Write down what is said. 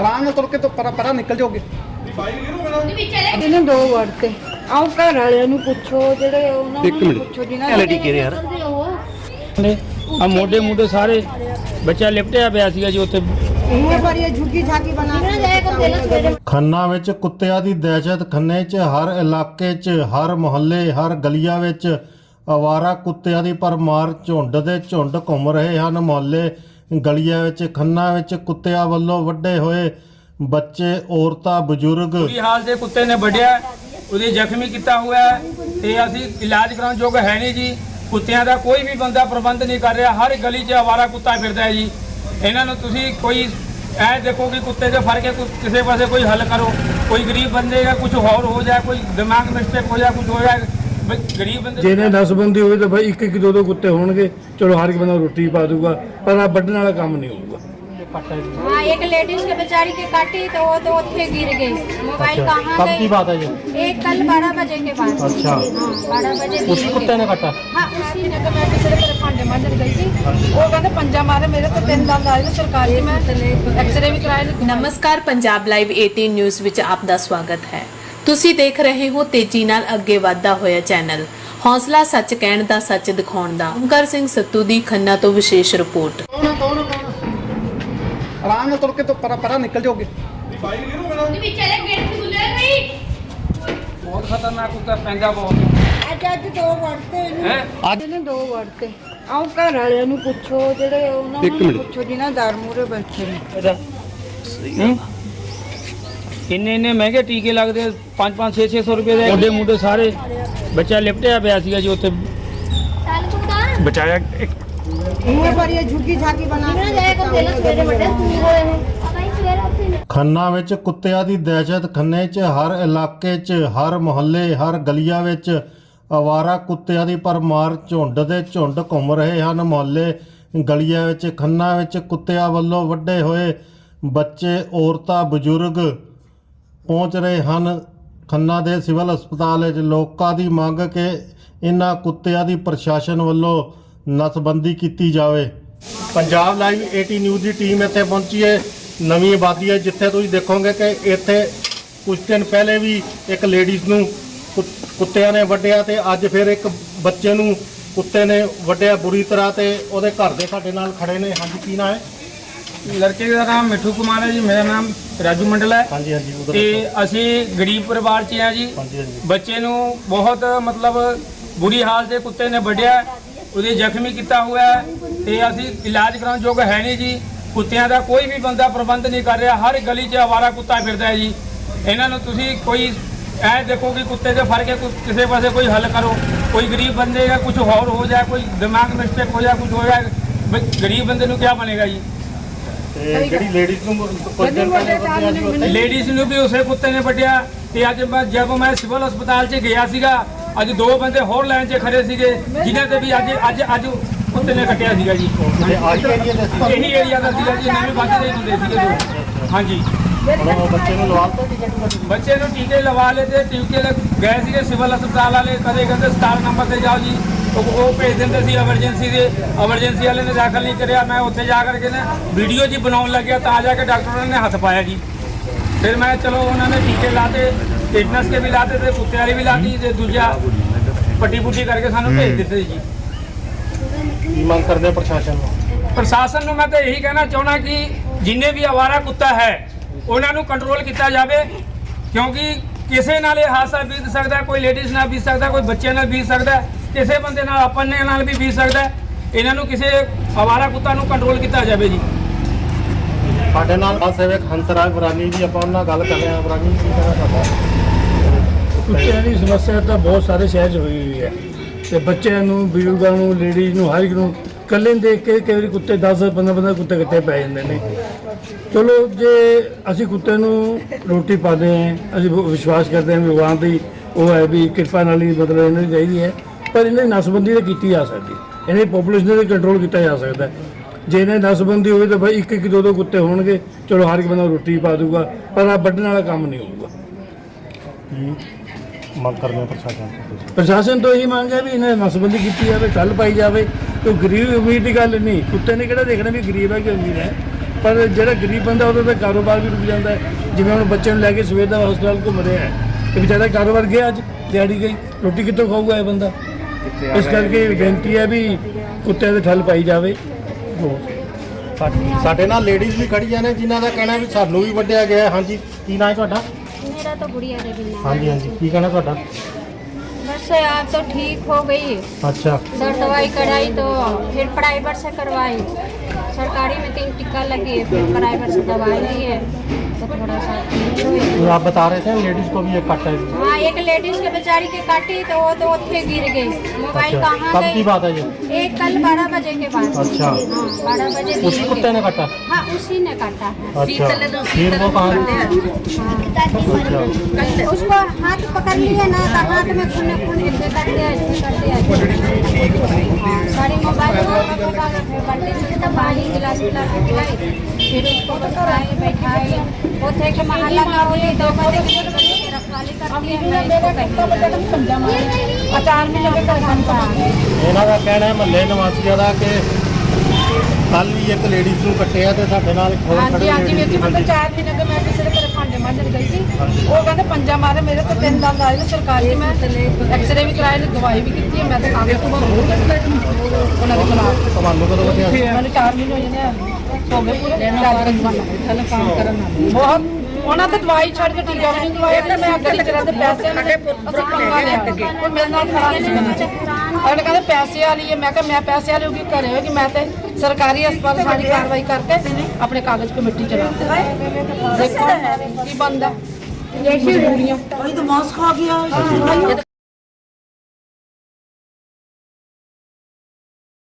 ਆਰਾਮ ਨਾਲ ਤੁਰ ਕੇ ਤੋਂ ਪਰਾਂ ਪਰਾਂ ਨਿਕਲ ਜਾਓਗੇ। ਇਹਨੂੰ ਦੋ ਵੜ ਤੇ। ਆਓ ਘਰ ਵਾਲਿਆਂ ਨੂੰ ਪੁੱਛੋ ਜਿਹੜੇ ਉਹਨਾਂ ਨੂੰ ਪੁੱਛੋ ਜਿਨ੍ਹਾਂ ਐਲਡੀ ਕਿਹੜੇ ਯਾਰ। ਨੇ ਆ ਮੋਢੇ ਮੋਢੇ ਸਾਰੇ ਬੱਚਾ ਲਿਪਟਿਆ ਪਿਆ ਸੀਗਾ ਜੀ ਉੱਥੇ। ਇਹ ਪਰ ਇਹ ਝੁੱਗੀ ਝਾਕੀ ਬਣਾ ਕੇ ਖੰਨਾ ਵਿੱਚ ਕੁੱਤਿਆਂ ਦੀ ਦਹਿਸ਼ਤ ਖੰਨੇ 'ਚ ਹਰ ਇਲਾਕੇ 'ਚ ਹਰ ਮੁਹੱਲੇ ਹਰ ਗਲੀਆਂ ਵਿੱਚ ਆਵਾਰਾ ਕੁੱਤਿਆਂ ਦੀ ਪਰਮਾਰ ਝੁੰਡ ਦੇ ਝੁੰਡ ਘੁੰਮ ਰਹੇ ਹਨ ਮੁਹੱਲੇ ਗਲੀਆਂ ਵਿੱਚ, ਖੰਨਾ ਵਿੱਚ ਕੁੱਤਿਆਂ ਵੱਲੋਂ ਵੱਡੇ ਹੋਏ ਬੱਚੇ, ਔਰਤਾਂ, ਬਜ਼ੁਰਗ। ਬੁਰੀ ਹਾਲ ਦੇ ਕੁੱਤੇ ਨੇ ਵੱਢਿਆ, ਉਹਦੇ ਜ਼ਖਮੀ ਕੀਤਾ ਹੋਇਆ ਹੈ ਤੇ ਅਸੀਂ ਇਲਾਜ ਕਰਾਉਣ ਯੋਗ ਹੈ ਨਹੀਂ ਜੀ। ਕੁੱਤਿਆਂ ਦਾ ਕੋਈ ਵੀ ਬੰਦਾ ਪ੍ਰਬੰਧ ਨਹੀਂ ਕਰ ਰਿਹਾ, ਹਰ ਗਲੀ 'ਚ ਆਵਾਰਾ ਕੁੱਤਾ ਫਿਰਦਾ ਹੈ ਜੀ। ਇਹਨਾਂ ਨੂੰ ਤੁਸੀਂ ਕੋਈ ਐ ਦੇਖੋ ਕਿ ਕੁੱਤੇ ਦੇ ਫੜ ਕੇ ਕਿਸੇ ਪਾਸੇ ਕੋਈ ਹੱਲ ਕਰੋ। ਕੋਈ ਗਰੀਬ ਬੰਦੇ ਦਾ ਕੁਝ ਹੋਰ ਹੋ ਜਾਏ, ਕੋਈ ਦਿਮਾਗ ਮਿਸਟੇਕ ਹੋ ਜਾਏ ਕੁਝ ਹੋ ਜਾਏ ਬਈ ਗਰੀਬ ਬੰਦੇ ਜਿਹਨੇ ਨਸਬੰਦੀ ਹੋਵੇ ਤਾਂ ਭਾਈ ਇੱਕ ਇੱਕ ਦੋ ਦੋ ਕੁੱਤੇ ਹੋਣਗੇ ਚਲੋ ਹਰ ਇੱਕ ਬੰਦਾ ਰੋਟੀ ਪਾ ਦੂਗਾ ਪਰ ਆ ਵੱਢਣ ਵਾਲਾ ਕੰਮ ਨਹੀਂ ਹੋਊਗਾ हाँ एक लेडीज के बेचारी के काटी तो वो तो उठे गिर गई मोबाइल कहाँ कब की गई बात है ये एक कल बारह बजे के बाद अच्छा। हाँ बारह बजे उसी गिर कुत्ते गई। ने काटा हाँ उसी ने ਮੈਂ ਕਿਸੇ ਦੇ ਘਰੇ ਭਾਂਡੇ ਮਾਂਜਣ ਗਈ ਸੀ ਉਹ ਕਹਿੰਦੇ ਪੰਜਾ ਮਾਰੇ ਮੇਰੇ ਤੇ ਤਿੰਨ ਦੰਦ ਆਏ ਨੇ ਸਰਕਾਰੀ ਮੈਂ ਐਕਸਰੇ ਵੀ ਕਰਾਏ ਨੇ ਨਮਸਕਾਰ ਪੰਜਾਬ ਲਾਈਵ 18 ਨਿਊਜ਼ ਵਿੱਚ ਆਪ ਦਾ ਸਵਾਗਤ ਹੈ ਤੁਸੀਂ ਦੇਖ ਰਹੇ ਹੋ ਤੇਜ਼ੀ ਨਾਲ ਅੱਗੇ ਵਧਦਾ ਹੋਇਆ ਚੈਨਲ। ਹੌਸਲਾ ਸੱਚ ਕਹਿਣ ਦਾ ਸੱਚ ਦਿਖਾਉਣ ਦਾ ਓਮਕਾਰ ਸਿੰਘ ਸੱਤੂ ਦੀ ਖੰਨਾ ਤੋਂ ਵਿਸ਼ੇਸ਼ ਰਿਪੋਰਟ। ਕੌਣ ਕੌਣ ਆਰਾਮ ਨਾਲ ਤੁਰ ਕੇ ਤੋਂ ਪਰਾਂ ਪਰਾਂ ਨਿਕਲ ਜਾਓਗੇ। ਬਹੁਤ ਖਤਰਨਾਕ ਕੁੱਤਾ ਪੈਂਦਾ ਬਹੁਤ। ਅੱਜ ਅੱਜ ਦੋ ਵੜ ਤੇ ਹੈ? ਇਹਨੂੰ ਦੋ ਵੜ ਤੇ। ਆਓ ਘਰ ਵਾਲਿਆਂ ਨੂੰ ਪੁੱਛੋ ਜਿਹੜੇ ਉਹਨਾਂ ਨੂੰ ਪੁੱਛੋ ਜਿਨ੍ਹਾਂ ਦਰ ਮੂਰੇ ਬੈਠੇ ਨੇ। ਹੂੰ? ਇੰਨੇ ਇੰਨੇ ਮਹਿੰਗੇ ਟੀਕੇ ਲੱਗਦੇ 5 5 6 600 ਰੁਪਏ ਦੇ ਮੋਢੇ ਮੋਢੇ ਸਾਰੇ ਬੱਚਾ ਲਿਪਟਿਆ ਪਿਆ ਸੀਗਾ ਜੀ ਉੱਥੇ। ਬਚਾਇਆ ਇੱਕ ਇਹ ਪਰ ਇਹ ਝੁੱਗੀ ਝਾਕੀ ਬਣਾ ਖੰਨਾ ਵਿੱਚ ਕੁੱਤਿਆਂ ਦੀ ਦਹਿਸ਼ਤ ਖੰਨੇ 'ਚ ਹਰ ਇਲਾਕੇ 'ਚ ਹਰ ਮੁਹੱਲੇ ਹਰ ਗਲੀਆਂ ਵਿੱਚ ਆਵਾਰਾ ਕੁੱਤਿਆਂ ਦੀ ਪਰਮਾਰ ਝੁੰਡ ਦੇ ਝੁੰਡ ਘੁੰਮ ਰਹੇ ਹਨ ਮੁਹੱਲੇ। ਗਲੀਆਂ ਵਿੱਚ ਖੰਨਾ ਵਿੱਚ ਕੁੱਤਿਆਂ ਵੱਲੋਂ ਵੱਡੇ ਹੋਏ ਬੱਚੇ ਔਰਤਾਂ ਬਜ਼ੁਰਗ ਪਹੁੰਚ ਰਹੇ ਹਨ। ਖੰਨਾ ਦੇ ਸਿਵਲ ਹਸਪਤਾਲ ਵਿੱਚ ਲੋਕਾਂ ਦੀ ਮੰਗ ਕਿ ਇਹਨਾਂ ਕੁੱਤਿਆਂ ਦੀ ਪ੍ਰਸ਼ਾਸਨ ਵੱਲੋਂ ਨਸਬੰਦੀ ਕੀਤੀ ਜਾਵੇ। ਪੰਜਾਬ ਲਾਈਵ 80 ਨਿਊਜ਼ ਦੀ ਟੀਮ ਇੱਥੇ ਪਹੁੰਚੀ ਹੈ। ਨਵੀਂ ਆਬਾਦੀ ਹੈ, ਜਿੱਥੇ ਤੁਸੀਂ ਦੇਖੋਗੇ ਕਿ ਇੱਥੇ ਕੁਝ ਦਿਨ ਪਹਿਲੇ ਵੀ ਇੱਕ ਲੇਡੀਜ਼ ਨੂੰ ਕੁ- ਕੁੱਤਿਆਂ ਨੇ ਵੱਢਿਆ ਤੇ ਅੱਜ ਫਿਰ ਇੱਕ ਬੱਚੇ ਨੂੰ ਕੁੱਤੇ ਨੇ ਵੱਢਿਆ ਬੁਰੀ ਤਰ੍ਹਾਂ ਤੇ ਉਹਦੇ ਘਰ ਦੇ ਸਾਡੇ ਨਾਲ ਖੜੇ ਨੇ। ਹਾਂਜੀ, ਕੀ ਨਾ ਹੈ? ਲੜਕੇ ਦਾ ਨਾਮ ਮਿੱਠੂ ਕੁਮਾਰ ਹੈ ਜੀ ਮੇਰਾ ਨਾਮ ਰਾਜੂ ਮੰਡਲ ਹੈ। ਹਾਂਜੀ ਹਾਂਜੀ ਉਧਰ ਤੇ ਅਸੀਂ ਗਰੀਬ ਪਰਿਵਾਰ 'ਚ ਹਾਂ ਜੀ। ਹਾਂਜੀ ਹਾਂਜੀ। ਬੱਚੇ ਨੂੰ ਬਹੁਤ ਮਤਲਬ ਬੁਰੀ ਹਾਲ ਦੇ ਕੁੱਤੇ ਨੇ ਵੱਢਿਆ ਉਹਦੇ ਜ਼ਖਮੀ ਕੀਤਾ ਹੋਇਆ ਹੈ ਤੇ ਅਸੀਂ ਇਲਾਜ ਕਰਾਉਣ ਯੋਗ ਹੈ ਨਹੀਂ ਜੀ। ਕੁੱਤਿਆਂ ਦਾ ਕੋਈ ਵੀ ਬੰਦਾ ਪ੍ਰਬੰਧ ਨਹੀਂ ਕਰ ਰਿਹਾ ਹਰ ਗਲੀ 'ਚ ਆਵਾਰਾ ਕੁੱਤਾ ਫਿਰਦਾ ਹੈ ਜੀ। ਇਹਨਾਂ ਨੂੰ ਤੁਸੀਂ ਕੋਈ ਐ ਦੇਖੋ ਕਿ ਕੁੱਤੇ ਦੇ ਫੜ ਕੇ ਕਿਸੇ ਪਾਸੇ ਕੋਈ ਹੱਲ ਕਰੋ। ਕੋਈ ਗਰੀਬ ਬੰਦੇ ਦਾ ਕੁਝ ਹੋਰ ਹੋ ਜਾਏ ਕੋਈ ਦਿਮਾਗ ਮਿਸਟੇਕ ਹੋ ਜਾਏ ਕੁਝ ਹੋ ਜਾਏ ਗਰੀਬ ਬੰਦੇ ਨੂੰ ਕੀ ਬਣੇਗਾ ਜੀ? ਤੇ ਜਿਹੜੀ ਲੇਡੀਜ਼ ਨੂੰ ਕੁਝ ਦਿਨ ਪਹਿਲੇ ਵੱਢਿਆ ਸੀ ਉੱਥੇ ਲੇਡੀਜ਼ ਨੂੰ ਵੀ ਉਸੇ ਕੁੱਤੇ ਨੇ ਵੱਢਿਆ ਤੇ ਅੱਜ ਮੈਂ ਜਦ ਮੈਂ ਸਿਵਲ ਹਸਪਤਾਲ 'ਚ ਗਿਆ ਸੀਗਾ ਅੱਜ ਦੋ ਬੰਦੇ ਹੋਰ ਲਾਈਨ 'ਚ ਖੜੇ ਸੀਗੇ ਜਿਨ੍ਹਾਂ ਤੇ ਵੀ ਅੱਜ ਅੱਜ ਅੱਜ ਕੁੱਤੇ ਨੇ ਕੱਟਿਆ ਸੀਗਾ ਜੀ। ਇਹੀ ਏਰੀਆ ਦਾ ਸੀਗਾ ਜੀ ਨਵੇਂ ਬਾਕੀ ਦੇ ਹੁੰਦੇ ਸੀਗੇ ਦੋ ਹਾਂਜੀ। ਬੱਚੇ ਨੂੰ ਟਿਕਟ ਬੱਚੇ ਨੂੰ ਟੀਕੇ ਲਵਾ ਲਏ ਤੇ ਟੀਕੇ ਲ- ਗਏ ਸੀਗੇ ਸਿਵਲ ਹਸਪਤਾਲ ਵਾਲੇ ਕਦੇ ਕਹਿੰਦੇ 17 ਨੰਬਰ ਤੇ ਜਾਓ ਜੀ। ਉਹ ਉਹ ਭੇਜ ਦਿੰਦੇ ਸੀ ਐਮਰਜੈਂਸੀ ਦੇ ਐਮਰਜੈਂਸੀ ਵਾਲੇ ਨੇ ਦਾਖਲ ਨਹੀਂ ਕਰਿਆ। ਮੈਂ ਉੱਥੇ ਜਾ ਕਰਕੇ ਨਾ ਵੀਡੀਓ ਜੀ ਬਣਾਉਣ ਲੱਗਿਆ ਤਾਂ ਜਾ ਕੇ ਡਾਕਟਰਾਂ ਨੇ ਹੱਥ ਪਾਇਆ ਜੀ। ਫਿਰ ਮੈਂ ਚਲੋ ਉਹਨਾਂ ਨੇ ਟੀਕੇ ਲਾਤੇ ਟਿਟਨਸ ਕੇ ਵੀ ਲਾਤੇ ਤੇ ਕੁੱਤੇ ਵਾਲੀ ਵੀ ਲਾਤੀ ਤੇ ਦੂਜਾ ਪੱਟੀ ਪੁੱਟੀ ਕਰਕੇ ਸਾਨੂੰ ਭੇਜ ਦਿੱਤੇ ਜੀ। ਕੀ ਮੰਗ ਕਰਦੇ ਆ ਪ੍ਰਸ਼ਾਸਨ ਨੂੰ? ਪ੍ਰਸ਼ਾਸਨ ਨੂੰ ਮੈਂ ਤਾਂ ਇਹੀ ਕਹਿਣਾ ਚਾਹੁੰਦਾ ਕਿ ਜਿੰਨੇ ਵੀ ਆਵਾਰਾ ਕੁੱਤਾ ਹੈ ਉਹਨਾਂ ਨੂੰ ਕੰਟਰੋਲ ਕੀਤਾ ਜਾਵੇ ਕਿਉਂਕਿ ਕਿਸੇ ਨਾਲ ਇਹ ਹਾਦਸਾ ਬੀਤ ਸਕਦਾ ਕੋਈ ਲੇਡੀਜ਼ ਨਾਲ ਬੀਤ ਸਕਦਾ ਕੋਈ ਬੱਚੇ ਨਾਲ ਬੀਤ ਸਕਦਾ ਕਿਸੇ ਬੰਦੇ ਨਾਲ ਆਪਣੇ ਨਾਲ ਵੀ ਬੀਤ ਸਕਦਾ ਹੈ। ਇਹਨਾਂ ਨੂੰ ਕਿਸੇ ਆਵਾਰਾ ਕੁੱਤਾ ਨੂੰ ਕੰਟਰੋਲ ਕੀਤਾ ਜਾਵੇ ਜੀ। ਸਾਡੇ ਨਾਲ ਆ ਸੇਵਕ ਹੰਸਰਾਜ ਬਰਾਨੀ ਜੀ ਆਪਾਂ ਉਹਨਾਂ ਨਾਲ ਗੱਲ ਕਰ ਰਹੇ ਹਾਂ। ਬਰਾਨੀ ਜੀ ਕੀ ਕਹਿਣਾ ਤੁਹਾਡਾ ਕੁੱਤਿਆਂ ਦੀ ਸਮੱਸਿਆ ਤਾਂ ਬਹੁਤ ਸਾਰੇ ਸ਼ਹਿਰ 'ਚ ਹੋਈ ਹੋਈ ਹੈ। ਤੇ ਬੱਚਿਆਂ ਨੂੰ ਬਜ਼ੁਰਗਾਂ ਨੂੰ ਲੇਡੀਜ਼ ਨੂੰ ਹਰ ਇੱਕ ਨੂੰ ਇਕੱਲੇ ਨੂੰ ਦੇਖ ਕੇ ਕਈ ਵਾਰੀ ਕੁੱਤੇ 10 15 15 ਕੁੱਤੇ ਕਿੱਥੇ ਪੈ ਜਾਂਦੇ ਨੇ। ਚਲੋ ਜੇ ਅਸੀਂ ਕੁੱਤੇ ਨੂੰ ਰੋਟੀ ਪਾਉਂਦੇ ਹਾਂ ਅਸੀਂ ਵਿਸ਼ਵਾਸ ਕਰਦੇ ਹਾਂ ਵੀ ਭਗਵਾਨ ਦੀ ਉਹ ਹੈ ਵੀ ਕਿਰਪਾ ਨਾਲ ਹੀ ਮਤਲਬ ਇਹਨਾਂ ਦੀ ਚਾਹੀਦੀ ਹੈ। ਪਰ ਇਹਨਾਂ ਦੀ ਨਸਬੰਦੀ ਤਾਂ ਕੀਤੀ ਜਾ ਸਕਦੀ। ਇਹਨਾਂ ਦੀ ਪੋਪੂਲੇਸ਼ਨ ਦੇ ਕੰਟਰੋਲ ਕੀਤਾ ਜਾ ਸਕਦਾ। ਹੈ। ਜੇ ਇਹਨਾਂ ਦੀ ਨਸਬੰਦੀ ਹੋਵੇ ਤਾਂ ਭਾਈ ਇੱਕ ਇੱਕ ਦੋ ਦੋ ਕੁੱਤੇ ਹੋਣਗੇ। ਚਲੋ ਹਰ ਇੱਕ ਬੰਦਾ ਰੋਟੀ ਪਾ ਦੂਗਾ ਪਰ ਆ ਵੱਢਣ ਵਾਲਾ ਕੰਮ ਨਹੀਂ ਹੋਊਗਾ। ਕੀ ਮੰਗ ਕਰਦੇ ਪ੍ਰਸ਼ਾਸਨ ਤੋਂ ਤੁਸੀਂ? ਪ੍ਰਸ਼ਾਸਨ ਤੋਂ ਇਹੀ ਮੰਗ ਹੈ ਵੀ ਇਹਨਾਂ ਦੀ ਨਸਬੰਦੀ ਕੀਤੀ ਜਾਵੇ ਕੱਲ ਪਾਈ ਜਾਵੇ। ਕੋਈ ਗਰੀਬ ਅਮੀਰ ਦੀ ਗੱਲ ਨਹੀਂ। ਕੁੱਤੇ ਨੇ ਕਿਹੜਾ ਦੇਖਣਾ ਵੀ ਗਰੀਬ ਹੈ ਕਿ ਅਮੀਰ ਹੈ? ਪਰ ਜਿਹੜਾ ਗਰੀਬ ਬੰਦਾ ਉਹਦਾ ਤਾਂ ਕਾਰੋਬਾਰ ਵੀ ਰੁਕ ਜਾਂਦਾ ਹੈ। ਜਿਵੇਂ ਹੁਣ ਬੱਚੇ ਨੂੰ ਲੈ ਕੇ ਸਵੇਰ ਦਾ ਹਸਪਤਾਲ ਘੁੰਮ ਰਿਹਾ ਹੈ। ਤੇ ਵਿਚਾਰਾ ਕਾਰੋਬਾਰ ਗਿਆ ਅੱਜ ਦਿਹਾੜੀ ਗਈ। ਰੋਟੀ ਕਿੱਥੋਂ ਖਾਊਗਾ ਇਹ ਬੰਦਾ? ਇਸ ਕਰਕੇ ਬੇਨਤੀ ਹੈ ਵੀ ਕੁੱਤਿਆਂ ਦੇ ਠੱਲ ਪਾਈ ਜਾਵੇ ਸਾ- ਸਾਡੇ ਨਾਲ ਲੇਡੀਜ਼ ਵੀ ਖੜੀਆਂ ਨੇ ਜਿਨ੍ਹਾਂ ਦਾ ਕਹਿਣਾ ਵੀ ਸਾਨੂੰ ਵੀ ਵੱਢਿਆ ਗਿਆ ਹੈ। ਹਾਂਜੀ ਕੀ ਨਾਂ ਹੈ ਤੁਹਾਡਾ मेरा तो गुड़िया रवीना ਹਾਂਜੀ ਹਾਂਜੀ ਕੀ ਕਹਿਣਾ ਤੁਹਾਡਾ बस आप तो ठीक हो गई ਅੱਛਾ सर दवाई कराई तो फिर प्राइवेट से करवाई सरकारी में तीन टिक्का लगी है फिर प्राइवेट से दवाई ली है तो थोड़ा सा ठीक हुई तो आप बता रहे थे लेडीज को भी ये कट है हाँ एक लेडीज के बेचारी के काटी तो वो तो उत्थे गिर गई मोबाइल अच्छा कहाँ कब की गई बात है ये एक कल बारह बजे के बाद अच्छा। हाँ बारह बजे उस गिर कुत्ते गई। ने काटा हाँ उसी ने काटा है अच्छा फिर वो कहाँ अच्छा उसको हाथ पकड़ लिए ना तो हाथ में खून खून ऐसे कर दिया ऐसे कर दिया हाँ, सारी मोबाइल फिर बल्टी से तो पानी गिलास गिलास पिलाई फिर उसको बैठाए बैठाए ਇਹਨਾਂ ਦਾ ਕਹਿਣਾ ਹੈ ਮਹੱਲੇ ਦਾ ਕਿ ਕੱਲ ਵੀ ਇੱਕ ਲੇਡੀਜ਼ ਨੂੰ ਕੱਟਿਆ ਤੇ ਸਾਡੇ ਨਾਲ ਖੋਲ ਖੜੀ ਹਾਂਜੀ ਹਾਂਜੀ ਵਿੱਚ ਮਤਲਬ ਚਾਰ ਦਿਨ ਅਗੇ ਮੈਂ ਕਿਸੇ ਦੇ ਭਾਂਡੇ ਮਾਂਜਣ ਗਈ ਸੀ। ਉਹ ਕਹਿੰਦੇ ਪੰਜਾ ਮਾਰੇ ਮੇਰੇ ਤੇ ਤਿੰਨ ਦੰਦ ਆਏ ਸਰਕਾਰੀ ਮੈਂ। ਐਕਸਰੇ ਵੀ ਕਰਾਏ ਨੇ ਦਵਾਈ ਵੀ ਕੀਤੀ ਮੈਂ ਤਾਂ ਕਾਗਜ਼ ਤੋਂ ਬਾਹਰ ਹੋ ਉਹਨਾਂ ਦੇ ਖਿਲਾਫ। ਤੁਹਾਨੂੰ ਕਦੋਂ ਬਚਿਆ ਮੈਨੂੰ 4 ਮਹੀਨੇ ਹੋ ਜਾਂਦੇ ਆ। ਹੋ ਗਏ ਪੂਰੇ ਚਾਰ ਬਾਅਦ ਕੰਮ ਕਰਨ ਬਹੁਤ। ਉਹਨਾਂ ਤੇ ਦਵਾਈ ਛੱਡ ਕੇ ਟੀਕਾ ਵੀ ਨਹੀਂ ਦਵਾਇਆ ਤੇ ਮੈਂ ਗੱਡੀ ਚਲਾ ਤੇ ਪੈਸੇ ਲਗੇ ਅਸੀਂ ਪੰਗਾ ਲਿਆ ਕੋਈ ਮੇਰੇ ਨਾਲ ਖੜਾ ਨਹੀਂ ਅਗਲੇ ਕਹਿੰਦੇ ਪੈਸੇ ਵਾਲੀ ਹੈ ਮੈਂ ਕਿਹਾ ਮੈਂ ਪੈਸੇ ਵਾਲੀ ਹੋਗੀ ਘਰੇ ਹੋਗੀ ਮੈਂ ਤੇ ਸਰਕਾਰੀ ਹਸਪਤਾਲ ਸਾਡੀ ਕਾਰਵਾਈ ਕਰਕੇ ਆਪਣੇ ਕਾਗਜ਼ ਕਮੇਟੀ ਚਲਾ ਦੇਖੋ ਕੀ ਬੰਦਾ ਇਹ ਮਜਬੂਰੀਆਂ।